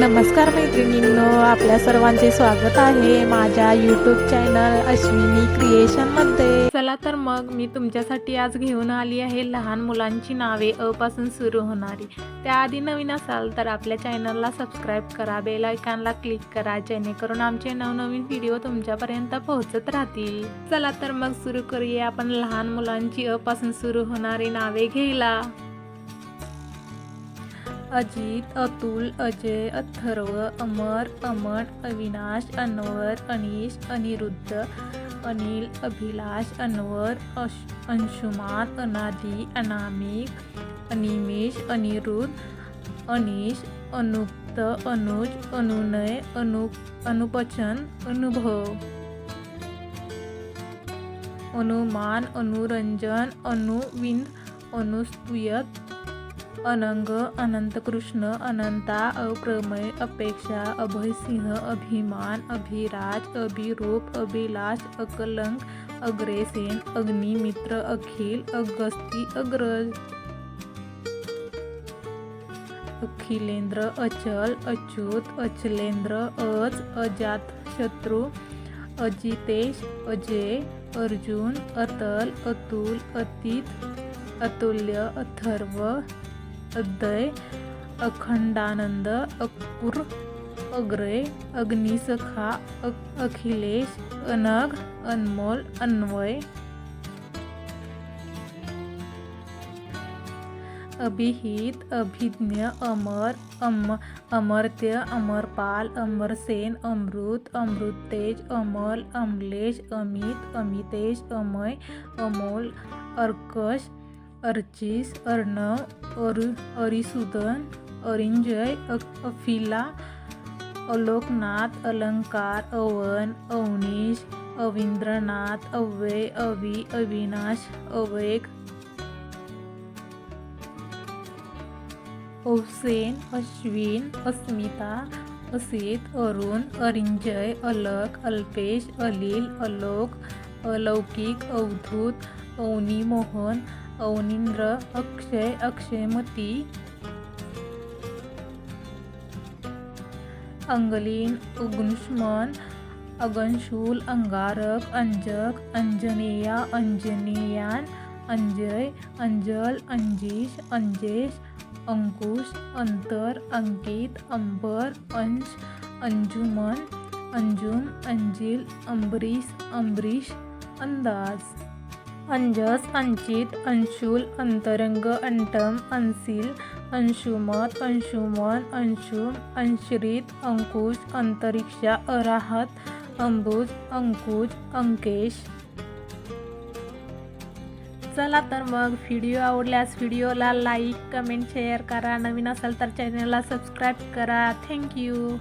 नमस्कार मैत्रिणींनो आपल्या सर्वांचे स्वागत आहे माझ्या यूट्यूब चॅनल अश्विनी क्रिएशनमध्ये चला तर मग मी तुमच्यासाठी आज घेऊन आली आहे लहान मुलांची नावे अपासून सुरू होणारी. त्याआधी नवीन असाल तर आपल्या चॅनलला सबस्क्राईब करा बेल आयकॉनला क्लिक करा जेणेकरून आमचे नवनवीन व्हिडिओ तुमच्यापर्यंत पोहोचत राहतील. चला तर मग सुरू करूया आपण लहान मुलांची अ पासून सुरू होणारी नावे घ्यायला. अजित अतुल अजय अथर्व अमर अमन अविनाश अनवर अनिश अनिरुद्ध अनिल अभिलाष अनवर अश अंशुमान अनादी अनामिक अनिमेश अनिरुद्ध अनिश अनुक्त अनुज अनुनय अनु अनुपचन अनुभव। अनुमान अनुरंजन अनुविंद अनुस्तुयत अनंग अनंतकृष्ण अनंता अप्रमय अपेक्षा अभयसिंह अभिमान अभिराज अभिरूप अभिलाष अकलंक अग्रेसेन अग्निमित्र अखिल अगस्ती अग्रज अखिलेंद्र अचल अच्युत अचलेंद्र अज अजात शत्रू अजितेश अजय अर्जुन अतल अतुल अतीत अतुल्य अथर्व अद्वय अखंडानंद अकुर अग्रय अग्निसखा अखिलेश अनग अनमोल अन्वय। अभिहित अभिज्ञ अमर अम अमर्त्य अमरपाल अमरसेन अमृत अमृतेज अमल अमलेश अमित अमितेश अमय अमोल अर्कश अर्चिस अर्णव अरु अरिसुदन अरिंजय अफिला अलोकनाथ अलंकार अवन अवनीश अविंद्रनाथ अव्यय अवि अविनाश अवेक औसेन अश्विन अस्मिता असित अरुण अरिंजय अलक अल्पेश अलील अलोक अलौकिक अवधूत अवनी मोहन अवनिंद्र अक्षय अक्षयमती अंगलीन उग्नुष्मन अगनशूल अंगारक अंजक अंजनेया अंजनेयान अंजय अंजल अंजीश अंजेश अंकुश अंतर अंकित अंबर अंश अंजुमन अंजुम अंजिल अंबरीश अंबरीश अंदाज. अंजस अंचित अंशुल अंतरंग अंटम अंसिल अंशुमत अंशुमन अंशुम अंश्रित अंकुश अंतरिक्षा अराहत अंबुज अंकुज अंकेश. चला तर मग व्हिडिओ आवडल्यास व्हिडिओला लाईक कमेंट शेअर करा. नवीन असाल तर चॅनलला सबस्क्राईब करा. थँक्यू